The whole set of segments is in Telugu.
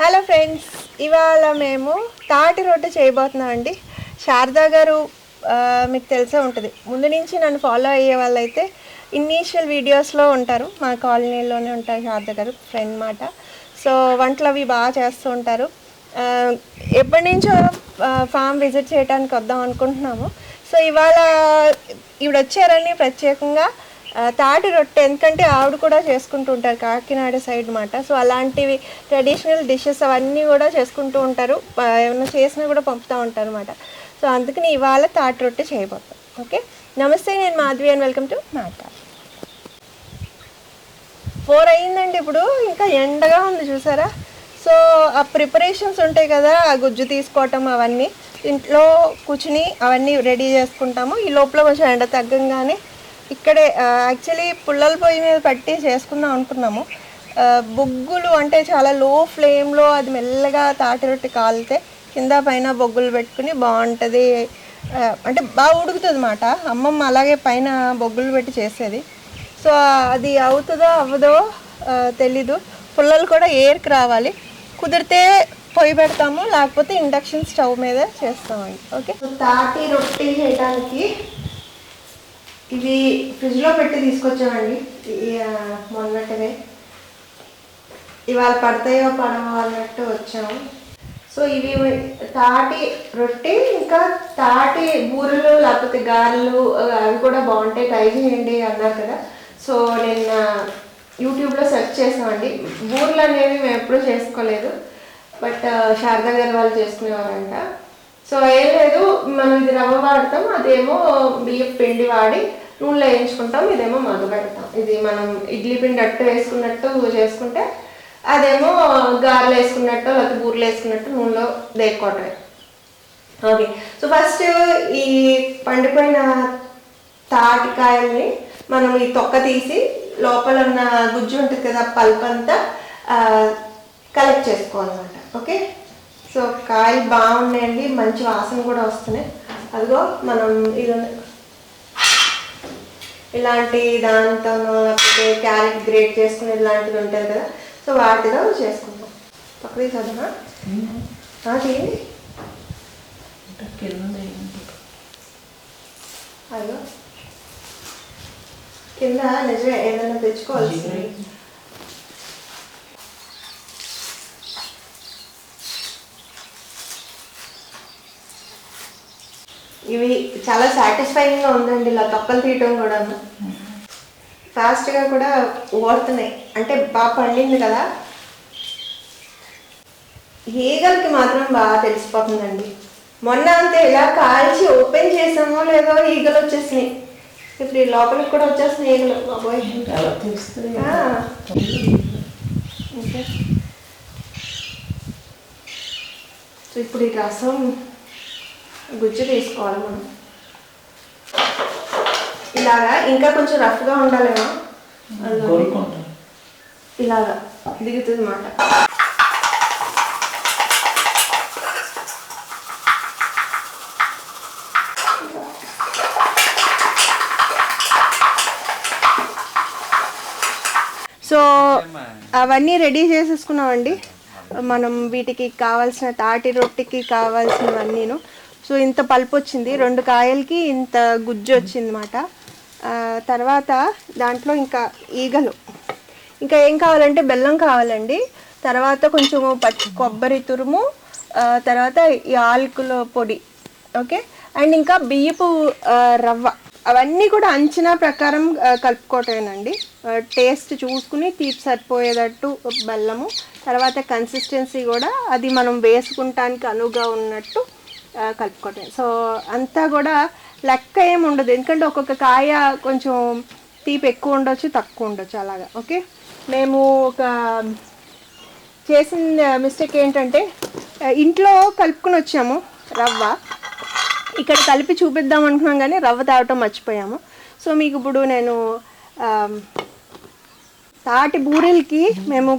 హలో ఫ్రెండ్స్ ఇవాళ మేము తాటి రొట్టె చేయబోతున్నాం అండి. శారదా గారు మీకు తెలిసే ఉంటుంది. ముందు నుంచి నన్ను ఫాలో అయ్యే వాళ్ళైతే ఇనీషియల్ వీడియోస్లో ఉంటారు. మా కాలనీలోనే ఉంటారు శారదా గారు ఫ్రెండ్ మాట. సో వంటలు అవి బాగా చేస్తూ ఉంటారు. ఎప్పటి నుంచో ఫామ్ విజిట్ చేయడానికి వద్దాం అనుకుంటున్నాము. సో ఇవాళ ఈవిడ వచ్చారని ప్రత్యేకంగా తాటి రొట్టె ఎందుకంటే ఆవిడ కూడా చేసుకుంటూ ఉంటారు కాకినాడ సైడ్ మాట. సో అలాంటివి ట్రెడిషనల్ డిషెస్ అవన్నీ కూడా చేసుకుంటూ ఉంటారు. ఏమైనా చేసినా కూడా పంపుతూ ఉంటారు అనమాట సో అందుకని ఇవాళ తాటి రొట్టె చేయబోతాం. ఓకే? నమస్తే నేను మాధవి అండ్ వెల్కమ్ టు మాతా. ఫోర్ అయిందండి ఇప్పుడు. ఇంకా ఎండగా ఉంది చూసారా? సో ఆ ప్రిపరేషన్స్ ఉంటాయి కదా ఆ గుజ్జు తీసుకోవటం అవన్నీ. ఇంట్లో కూర్చుని అవన్నీ రెడీ చేసుకుంటాము. ఈ లోపల కొంచెం ఎండ తగ్గంగానే ఇక్కడే యాక్చువల్లీ పుల్లల పొయ్యి మీద పట్టి చేసుకుందాం అనుకున్నాము. బొగ్గులు అంటే చాలా లో ఫ్లేమ్లో అది మెల్లగా తాటి రొట్టె కాలితే కింద పైన బొగ్గులు పెట్టుకుని బాగుంటుంది. అంటే బాగా ఉడుకుతుంది అన్నమాట అమ్మమ్మ అలాగే పైన బొగ్గులు పెట్టి చేసేది. సో అది అవుతుందో అవ్వదో తెలీదు. పుల్లలు కూడా ఎయిర్కి రావాలి. కుదిరితే పొయ్యి పెడతాము లేకపోతే ఇండక్షన్ స్టవ్ మీద చేస్తామండి. ఓకే తాటి రొట్టి చేయడానికి ఇవి ఫ్రిడ్జ్లో పెట్టి తీసుకొచ్చామండి. మొన్నటివే. ఇవాళ పడతాయో పడవో అన్నట్టు వచ్చాము. సో ఇవి తాటి రొట్టె ఇంకా తాటి బూరెలు లేకపోతే గారెలు అవి కూడా బాగుంటాయి. ట్రై చేయండి అన్నారు కదా. సో నేను యూట్యూబ్లో సెర్చ్ చేసామండి. బూరెలు అనేవి మేము ఎప్పుడూ చేసుకోలేదు. బట్ శారదా గారు వాళ్ళు చేసుకునేవారంట. సో ఏం లేదు మనం ఇది రవ్వ వాడతాం అదేమో బియ్యం పిండి వాడి నూనెలో వేయించుకుంటాం ఇదేమో మధు పెడతాం. ఇది మనం ఇడ్లీ పిండి అట్టు వేసుకున్నట్టు చేసుకుంటే అదేమో గారెలు వేసుకున్నట్టు లేకపోతే బూరెలు వేసుకున్నట్టు నూనెలో దేక్కోవటమే ఓకే. సో ఫస్ట్ ఈ పండిపోయిన తాటికాయల్ని మనం ఈ తొక్క తీసి లోపల ఉన్న గుజ్జు ఉంటుంది కదా పల్ప్ అంతా కలెక్ట్ చేసుకోవాలన్నమాట. ఓకే? సో కాయలు బాగున్నాయండి మంచి వాసన కూడా వస్తున్నాయి. అదిగో మనం ఇది. ఇలాంటి దాంతో లేకపోతే క్యారెట్ గ్రేట్ చేసుకుని ఇలాంటిది ఉంటుంది కదా సో వాటిలో చేసుకుందాం. పక్కది చదువునా తీయండి అయ్యో కింద నిజమే ఏదైనా తెచ్చుకోవాల్సింది. ఇవి చాలా సాటిస్ఫైయింగ్గా ఉందండి ఇలా తొక్కలు తీయటం కూడా ఫాస్ట్గా కూడా ఓడుతున్నాయి. అంటే బాగా పండింది కదా. ఈగలకి మాత్రం బాగా తెలిసిపోతుందండి. మొన్న అంతే ఇలా కాల్చి ఓపెన్ చేసామో లేదో ఈగలు వచ్చేసినాయి. ఇప్పుడు ఈ లోపలికి కూడా వచ్చేస్తున్నాయి ఈగలు బాబోయ్. ఇప్పుడు ఈ రసం గుజ్జు తీసుకోవాలి మనం. ఇలాగా ఇంకా కొంచెం రఫ్గా ఉండాలేమో? ఇలాగా దిగుతుంది అన్నమాట సో అవన్నీ రెడీ చేసేసుకున్నామండి. మనం వీటికి కావాల్సిన తాటి రొట్టెకి కావాల్సినవన్నీను. సో ఇంత పల్పు వచ్చింది రెండు కాయలకి ఇంత గుజ్జు వచ్చిందన్నమాట అనమాట తర్వాత దాంట్లో ఇంకా ఈగలు. ఇంకా ఏం కావాలంటే బెల్లం కావాలండి. తర్వాత కొంచెం పచ్చి కొబ్బరి తురుము తర్వాత ఈ ఆలుకుల పొడి ఓకే? అండ్ ఇంకా బియ్యపు రవ్వ. అవన్నీ కూడా అంచనా ప్రకారం కలుపుకోవటమేనండి. టేస్ట్ చూసుకుని తీపి సరిపోయేటట్టు బెల్లము. తర్వాత కన్సిస్టెన్సీ కూడా అది మనం వేసుకుంటానికి అనువుగా ఉన్నట్టు కలుపుకోవటం సో అంతా కూడా లెక్క ఏమి ఉండదు. ఎందుకంటే ఒక్కొక్క కాయ కొంచెం తీపి ఎక్కువ ఉండొచ్చు తక్కువ ఉండొచ్చు అలాగా. ఓకే? మేము ఒక చేసిన మిస్టేక్ ఏంటంటే ఇంట్లో కలుపుకుని వచ్చాము రవ్వ. ఇక్కడ కలిపి చూపిద్దాం అనుకున్నాం కానీ రవ్వ తాగటం మర్చిపోయాము. సో మీకు ఇప్పుడు నేను తాటి బూరెలకి మేము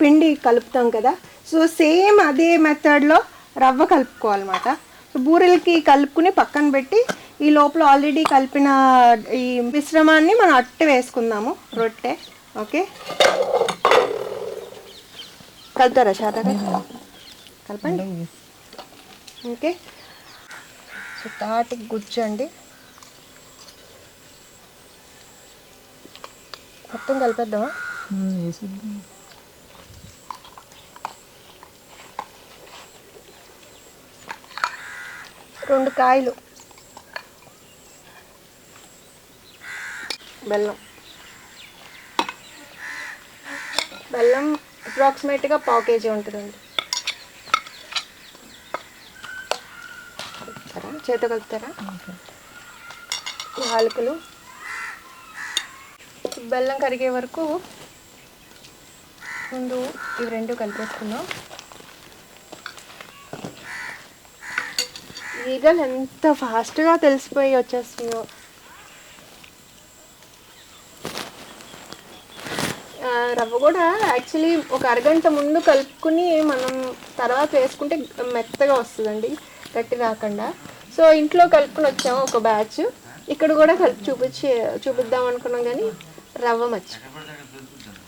పిండి కలుపుతాం కదా. సో సేమ్ అదే మెథడ్లో రవ్వ కలుపుకోవాలన్నమాట. బూరెలకి కలుపుకుని పక్కన పెట్టి ఈ లోపల ఆల్రెడీ కలిపిన ఈ మిశ్రమాన్ని మనం అట్టు వేసుకుందాము రొట్టె ఓకే? కలుపుతారా గారు? కలపండి. ఓకే? సో తాటి గుజ్జు అండి. మొత్తం కలిపేద్దామా? రెండు కాయలు. బెల్లం. బెల్లం అప్రాక్సిమేట్గా పావు కేజీ ఉంటుందండి. చేత కలుపుతారా? నాలుకలు. బెల్లం కరిగే వరకు ముందు ఇవి రెండు కలిపేసుకుందాం. ఈగలు ఎంత ఫాస్ట్గా తెలిసిపోయి వచ్చేస్తుందో. రవ్వ కూడా యాక్చువల్లీ ఒక అరగంట ముందు కలుపుకుని మనం తర్వాత వేసుకుంటే మెత్తగా వస్తుందండి గట్టి రాకుండా. సో ఇంట్లో కలుపుకుని వచ్చాము ఒక బ్యాచ్. ఇక్కడ కూడా కలిపి చూపించి చూపిద్దాం అనుకున్నాం కానీ రవ్వ మచ్చి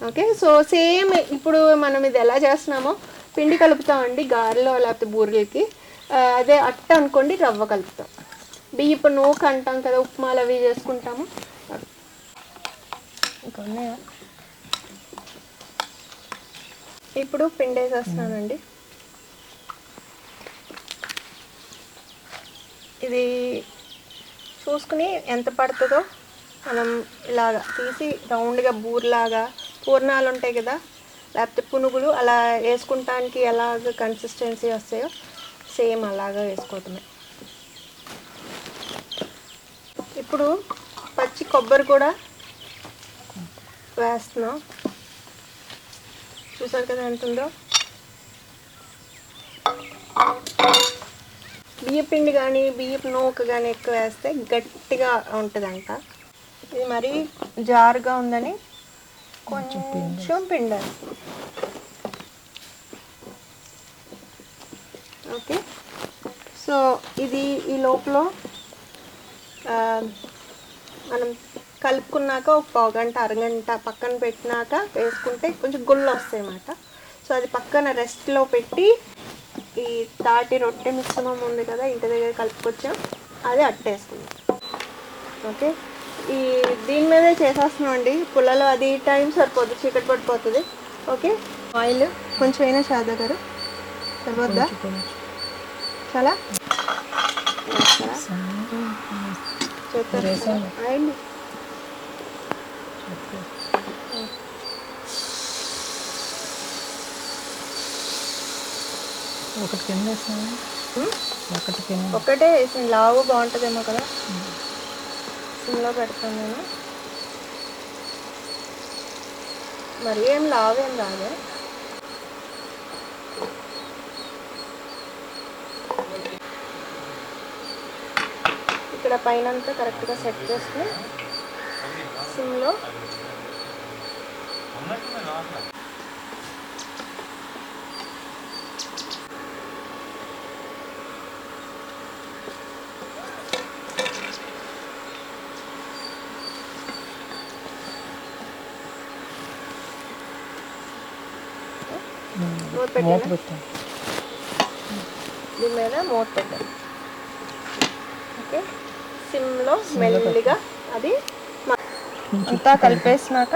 ఓకే సో సేమ్ ఇప్పుడు మనం ఇది ఎలా చేస్తున్నామో పిండి కలుపుతామండి గారెలో లేకపోతే బూరెలకి. అదే అట్ట అనుకోండి రవ్వ కలుపుతాం. బియ్యపు నూక అంటాం కదా ఉప్మాలు అవి చేసుకుంటాము. ఇప్పుడు పిండి వేసేస్తున్నానండి. ఇది చూసుకుని ఎంత పడుతుందో మనం ఇలాగా తీసి రౌండ్గా బూర్లాగా పూర్ణాలు ఉంటాయి కదా లేకపోతే పునుగులు అలా వేసుకుంటానికి ఎలాగ కన్సిస్టెన్సీ వస్తాయో సేమ్ అలాగా వేసుకోవటమే. ఇప్పుడు పచ్చి కొబ్బరి కూడా వేస్తున్నాం. చూసారు కదా ఎంత ఉందో? బియ్య పిండి కానీ బియ్యపు నూక కానీ ఎక్కువ వేస్తే గట్టిగా ఉంటుందంట. ఇది మరీ జారుగా ఉందని కొంచెం పిండి. ఓకే సో ఇది ఈ లోపల మనం కలుపుకున్నాక ఒక పావు గంట అరగంట పక్కన పెట్టినాక వేసుకుంటే కొంచెం గుళ్ళు వస్తాయి అన్నమాట సో అది పక్కన రెస్ట్లో పెట్టి ఈ తాటి రొట్టె మిశ్రమం ఉంది కదా ఇంటి దగ్గర కలుపుకొచ్చాం. అది అట్టేసుకుందాం. ఓకే ఈ దీని మీదే చేసేస్తున్నాం అండి. పుల్లలో అది టైం సరిపోతుంది చీకటి పడిపోతుంది. ఓకే ఆయిల్ కొంచెం అయినా షాదా గారు. సరిపోద్దా? చాలా వేస్తారా? చేస్తారు ఒకటి కింద వేసాను ఒకటి కింద. ఒక్కటే వేసింది లావు బాగుంటుందేమో కదా. సిమ్లో పెడతాను నేను. మరి ఏం లావు ఏం రాదు. ఇక్కడ పైన అంతా కరెక్ట్గా సెట్ చేసుకుని సిమ్లో మూత పెట్టాను. దీని మీద మూత పెట్టాను. ఓకే? సిమ్లో మెల్లిగా అది అంతా కలిపేసినాక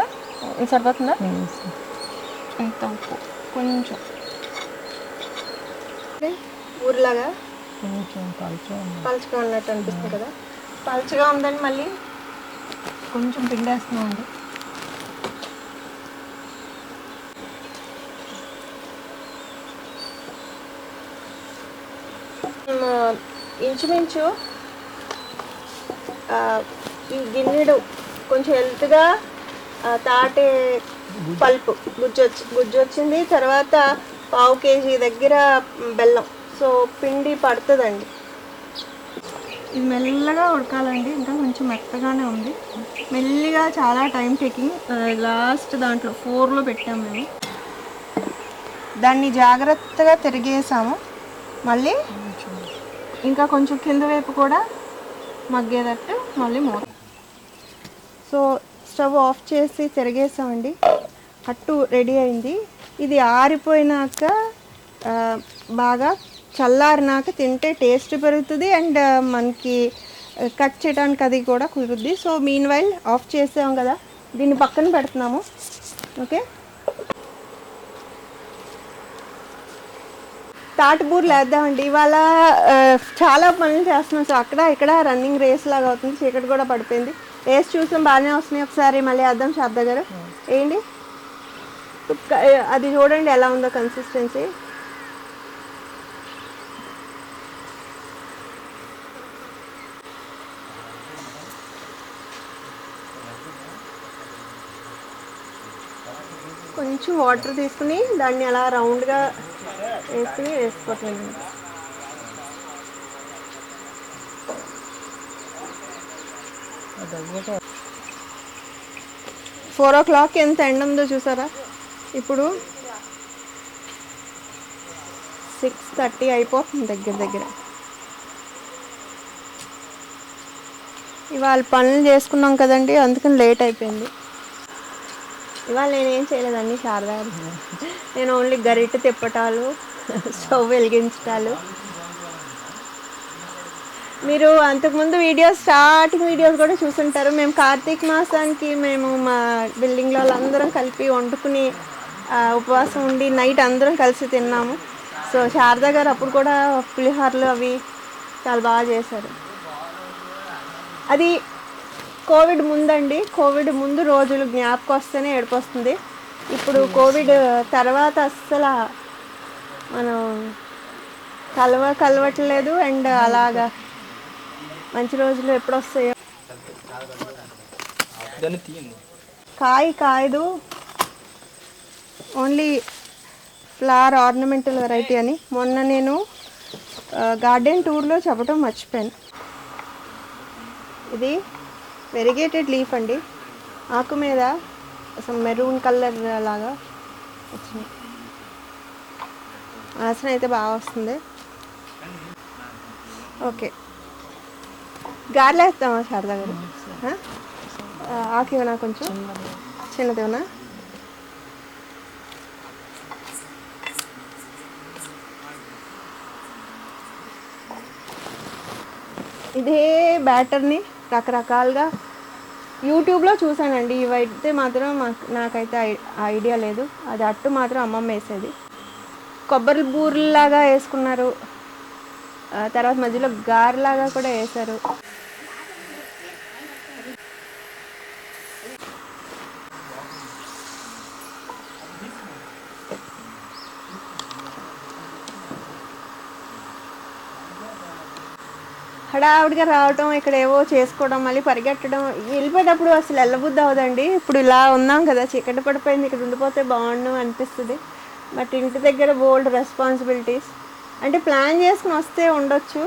సరిపోతుందా? ఇంత ఉప్పు. కొంచెం. ఊరిలాగా కొంచెం పలుచగా ఉన్నట్టు అనిపిస్తుంది కదా? పలుచగా ఉందని మళ్ళీ కొంచెం పిండేస్తున్నాం అండి. మ్, ఇంచుమించు ఈ గిన్నెడు కొంచెం హెల్త్గా తాటే పల్పు. గుజ్జు వచ్చి గుజ్జు వచ్చింది. తర్వాత పావు కేజీ దగ్గర బెల్లం. సో పిండి పడుతుందండి. ఇది మెల్లగా ఉడకాలండి. ఇంకా కొంచెం మెత్తగానే ఉంది. మెల్లిగా చాలా టైం టేకింగ్. లాస్ట్ దాంట్లో ఫోర్లో పెట్టాము మేము. దాన్ని జాగ్రత్తగా తిరిగేసాము. మళ్ళీ ఇంకా కొంచెం కింద వైపు కూడా మగ్గేటట్టు మళ్ళీ మూత సో స్టవ్ ఆఫ్ చేసి తిరిగేసామండి. అట్టు రెడీ అయింది. ఇది ఆరిపోయినాక బాగా చల్లారినాక తింటే టేస్ట్ పెరుగుతుంది అండ్ మనకి కట్ చేయడానికి అది కూడా కుదురుద్ది. సో మీన్ వైల్ ఆఫ్ చేసాం కదా. దీన్ని పక్కన పెడుతున్నాము. ఓకే? తాటిబూర్లు వేద్దామండి ఇవాళ చాలా పనులు చేస్తున్నాం సో అక్కడ ఇక్కడ రన్నింగ్ రేస్ లాగా అవుతుంది. చీకటి కూడా పడిపోయింది. రేస్ చూసాం బాగానే వస్తున్నాయి. ఒకసారి మళ్ళీ వేద్దాం శారద గారు. ఏంటి? అది చూడండి ఎలా ఉందో కన్సిస్టెన్సీ కొంచెం వాటర్ తీసుకుని దాన్ని అలా రౌండ్గా వేసి వేసుకోవట్లేదు ఫోర్ ఓ క్లాక్ ఎంత ఎండ ఉందో చూసారా? ఇప్పుడు సిక్స్ థర్టీ అయిపోతుంది దగ్గర దగ్గర. ఇవాళ పనులు చేసుకున్నాం కదండి అందుకని లేట్ అయిపోయింది. ఇవాళ నేనేం చేయలేదండి శారదా నేను ఓన్లీ గరిట తిప్పటాలు స్టవ్ వెలిగించటాలు మీరు అంతకుముందు వీడియోస్ స్టార్టింగ్ వీడియోస్ కూడా చూసుంటారు. మేము కార్తీక మాసానికి మేము మా బిల్డింగ్లో వాళ్ళందరం కలిపి వండుకుని ఉపవాసం ఉండి నైట్ అందరం కలిసి తిన్నాము. సో శారదా గారు అప్పుడు కూడా పులిహోరలు అవి చాలా బాగా చేశారు. అది కోవిడ్ ముందండి. కోవిడ్ ముందు రోజులు జ్ఞాపకం వస్తేనే ఏడుపు వస్తుంది. ఇప్పుడు కోవిడ్ తర్వాత అస్సలు మనం కలవ కలవట్లేదు అండ్ అలాగా మంచి రోజులు ఎప్పుడు వస్తాయో కాయ కాయదు. ఓన్లీ ఫ్లవర్ ఆర్నమెంటల్ వెరైటీ అని. మొన్న నేను గార్డెన్ టూర్లో చెప్పడం మర్చిపోయాను. ఇది వెరిగేటెడ్ లీఫ్ అండి. ఆకు మీద అసలు మెరూన్ కలర్ లాగా వచ్చింది. వాసన అయితే బాగా వస్తుంది. ఓకే. గారెలు వేస్తామా శారదా గారు? ఆ? ఆ, ఆకు ఇవ్వనా కొంచెం? చిన్నది ఇవ్వనా ఇదే బ్యాటర్ని రకరకాలుగా యూట్యూబ్లో చూసానండి ఇవైతే మాత్రం మాకు నాకైతే ఐడియా లేదు. అది అట్టు మాత్రం అమ్మమ్మ వేసేది. కొబ్బరి బూరెలాగా వేసుకున్నారు. తర్వాత మధ్యలో గారెలాగా కూడా వేశారు. హడావుడిగా రావటం ఇక్కడ ఏవో చేసుకోవడం మళ్ళీ పరిగెట్టడం వెళ్ళిపోయేటప్పుడు అసలు వెళ్ళబుద్ధి అవదండి ఇప్పుడు ఇలా ఉన్నాం కదా చీకటి పడిపోయింది ఇక్కడ ఉండిపోతే బాగుండు అనిపిస్తుంది. బట్ ఇంటి దగ్గర బోల్డ్ రెస్పాన్సిబిలిటీస్. అంటే ప్లాన్ చేసుకుని వస్తే ఉండొచ్చు.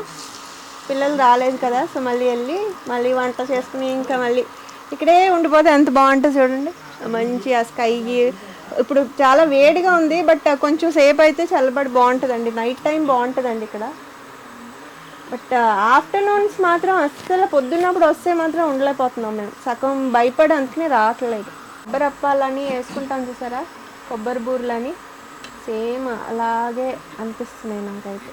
పిల్లలు రాలేదు కదా సో మళ్ళీ వెళ్ళి మళ్ళీ వంట చేసుకుని ఇంకా మళ్ళీ ఇక్కడే ఉండిపోతే ఎంత బాగుంటుంది చూడండి. మంచి ఆ స్కై ఇప్పుడు చాలా వేడిగా ఉంది బట్ కొంచెం సేపు అయితే చల్లబడి బాగుంటుందండి. నైట్ టైం బాగుంటుందండి ఇక్కడ. బట్ uh, ఆఫ్టర్నూన్స్ మాత్రం అస్సలు పొద్దున్నప్పుడు వస్తే మాత్రం ఉండలేకపోతున్నాం మేము. సగం భయపడి అందుకనే రావట్లేదు. కొబ్బరి అప్పాలని వేసుకుంటాం చూసారా? కొబ్బరి బూరెలని. సేమ్ అలాగే అనిపిస్తున్నాయి నాకైతే.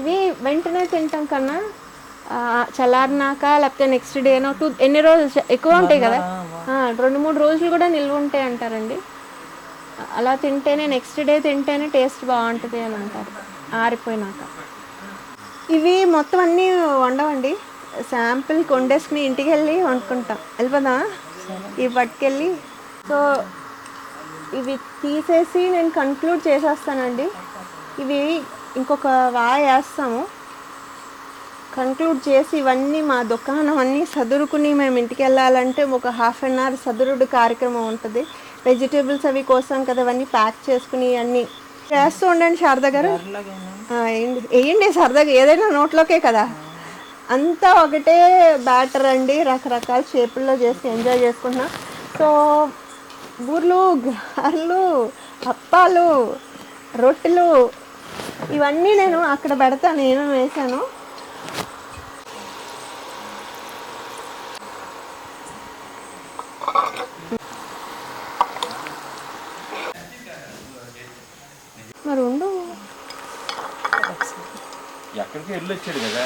ఇవి వెంటనే తింటాం కన్నా చల్లారినాక లేకపోతే నెక్స్ట్ డేనో టూ ఎన్ని రోజులు ఎక్కువ ఉంటాయి కదా? రెండు మూడు రోజులు కూడా నిల్వ ఉంటాయి అంటారండి. అలా తింటేనే నెక్స్ట్ డే తింటేనే టేస్ట్ బాగుంటుంది అని అంటారు. ఆరిపోయినాక. ఇవి మొత్తం అన్నీ వండవండి. శాంపిల్ కొండేసుకుని ఇంటికి వెళ్ళి వండుకుంటాం వెళ్ళిపోదా ఇవి పట్టుకెళ్ళి. సో ఇవి తీసేసి నేను కన్క్లూడ్ చేసేస్తానండి. ఇవి ఇంకొక వాయ వేస్తాము. కన్క్లూడ్ చేసి ఇవన్నీ మా దుకాణం అన్నీ సదురుకుని మేము ఇంటికి వెళ్ళాలంటే ఒక హాఫ్ అన్ అవర్ సదురుడు కార్యక్రమం ఉంటుంది. వెజిటేబుల్స్ అవి కోసం కదా అవన్నీ ప్యాక్ చేసుకుని అన్నీ వేస్తూ ఉండండి శారద గారు. వేయండి వేయండి సరదాగా ఏదైనా నోట్లోకే కదా. అంతా ఒకటే బ్యాటర్ అండి. రకరకాల షేపుల్లో చేసి ఎంజాయ్ చేసుకుంటున్నాం. సో బూర్లు గారెలు అప్పాలు రొట్టెలు ఇవన్నీ నేను అక్కడ పెడతాను నేను వేశాను. మరి ఉండు. ఎక్కడికి కదా.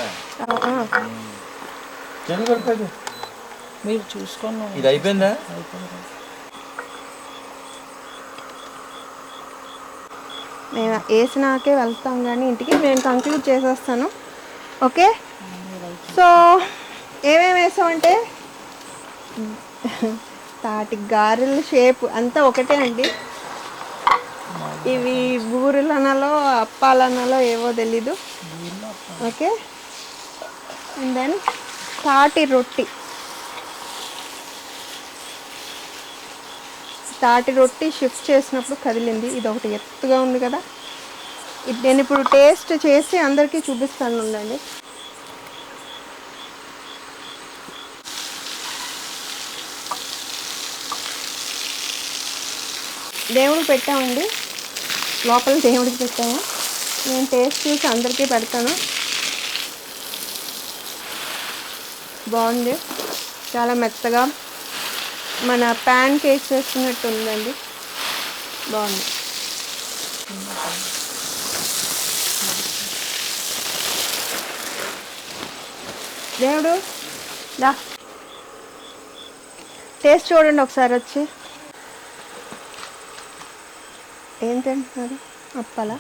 మీరు చూసుకోండి ఇది అయిపోయిందా? అయిపోయింది. వేసినాకే వెళ్తాం కానీ ఇంటికి నేను కంక్లూడ్ చేసేస్తాను. ఓకే? సో ఏమేమి వేసామంటే తాటి గారెల షేప్ అంతా ఒకటే అండి. ఇవి బూరెలు అనాలో ఏవో తెలీదు. ఓకే? అండ్ దెన్ తాటి రొట్టి. తాటి రొట్టి షిఫ్ట్ చేసినప్పుడు కదిలింది. ఇది ఒకటి ఎత్తుగా ఉంది కదా. ఇది నేను ఇప్పుడు టేస్ట్ చేసి అందరికీ చూపిస్తాను ఉండండి. దేవుడికి పెట్టామండి. లోపల దేవుడికి పెట్టాము. నేను టేస్ట్ చూసి అందరికీ పెడతాను. బాగుంది. చాలా మెత్తగా మన ప్యాన్ కేక్ చేస్తున్నట్టు ఉందండి. బాగుంది. దేవుడు దా. టేస్ట్ చూడండి ఒకసారి వచ్చి. ఏం తింటున్నారు? అప్పలా?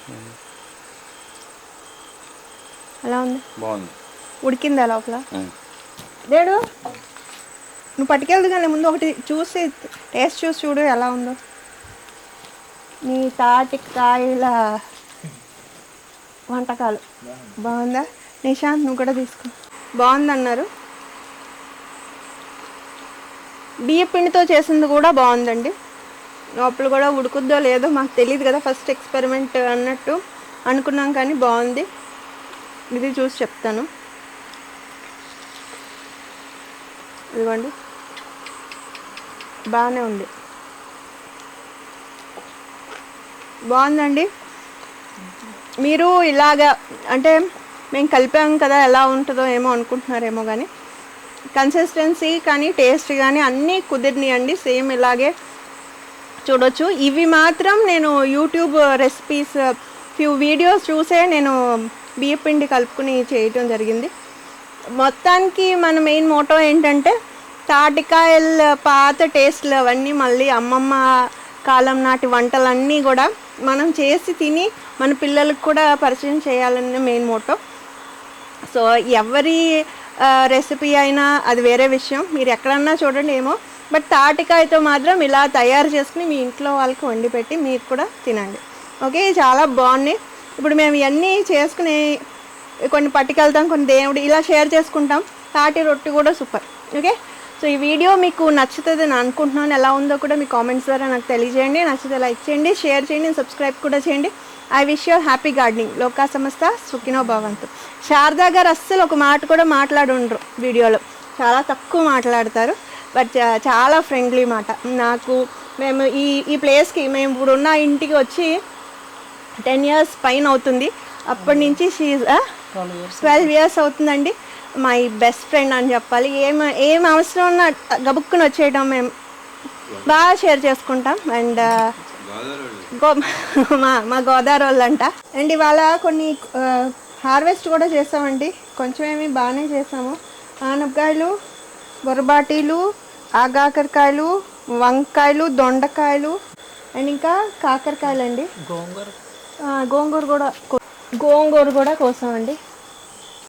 ఎలా ఉంది? బాగుంది. ఉడికిందా లోపల? లేడు నువ్వు పట్టుకెళ్దు కానీ ముందు ఒకటి చూసి టేస్ట్ చూసి చూడు ఎలా ఉందో. నీ తాటికాయల వంటకాలు. బాగుందా? నిశాంత్ నువ్వు కూడా తీసుకో. బాగుందన్నారు. బియ్య పిండితో చేసింది కూడా బాగుందండి. లోపల కూడా ఉడుకుద్దో లేదో మాకు తెలియదు కదా ఫస్ట్ ఎక్స్పెరిమెంట్ అన్నట్టు అనుకున్నాం కానీ బాగుంది. ఇది చూసి చెప్తాను. ఇదిగోండి. బాగానే ఉంది. బాగుందండి. మీరు ఇలాగా అంటే మేము కలిపాం కదా ఎలా ఉంటుందో ఏమో అనుకుంటున్నారేమో కానీ కన్సిస్టెన్సీ కానీ టేస్ట్ కానీ అన్నీ కుదిరినాయండి. సేమ్ ఇలాగే చూడొచ్చు. ఇవి మాత్రం నేను యూట్యూబ్ రెసిపీస్ ఫ్యూ వీడియోస్ చూసే నేను బియ్య పిండి కలుపుకుని చేయటం జరిగింది. మొత్తానికి మన మెయిన్ మోటో ఏంటంటే తాటికాయల పాత టేస్ట్లు అవన్నీ మళ్ళీ అమ్మమ్మ కాలం నాటి వంటలన్నీ కూడా మనం చేసి తిని మన పిల్లలకు కూడా పరిచయం చేయాలనే మెయిన్ మోటో సో ఎవరి రెసిపీ అయినా అది వేరే విషయం. మీరు ఎక్కడన్నా చూడండి ఏమో. బట్ తాటికాయతో మాత్రం ఇలా తయారు చేసుకుని మీ ఇంట్లో వాళ్ళకి వండి పెట్టి మీరు కూడా తినండి. ఓకే? చాలా బాగున్నాయి ఇప్పుడు మేము ఇవన్నీ చేసుకుని కొన్ని పట్టుకెళ్తాం కొన్ని దేవుడు ఇలా షేర్ చేసుకుంటాం. తాటి రొట్టి కూడా సూపర్. ఓకే? సో ఈ వీడియో మీకు నచ్చుతుంది నేను అనుకుంటున్నాను. ఎలా ఉందో కూడా మీ కామెంట్స్ ద్వారా నాకు తెలియజేయండి. నచ్చితే లైక్ చేయండి షేర్ చేయండి సబ్స్క్రైబ్ కూడా చేయండి. I wish you happy gardening. లోకా సంస్థ సుఖినో భవంతు. శారదా గారు అస్సలు ఒక మాట కూడా మాట్లాడుండ్రు వీడియోలో. చాలా తక్కువ మాట్లాడతారు. బట్ చాలా ఫ్రెండ్లీ మాట. నాకు మేము ఈ ఈ ప్లేస్కి మేము ఇప్పుడు ఉన్న ఇంటికి వచ్చి టెన్ ఇయర్స్ పైన అవుతుంది. అప్పటి నుంచి షీజ్ ట్వెల్వ్ ఇయర్స్ అవుతుందండి. మై బెస్ట్ ఫ్రెండ్ అని చెప్పాలి. ఏం ఏం అవసరం ఉన్నా గబుక్కుని వచ్చేయడం మేము. బాగా షేర్ చేసుకుంటాం. అండ్ మా మా గోదావరి వాళ్ళంట అండ్ ఇవాళ కొన్ని హార్వెస్ట్ కూడా చేసామండి కొంచెం ఏమి బాగానే చేసాము ఆనపకాయలు బొరబాటీలు ఆగాకరకాయలు వంకాయలు దొండకాయలు అండ్ ఇంకా కాకరకాయలు అండి గోంగూర గోంగూర కూడా గోంగూర కూడా కోసామండి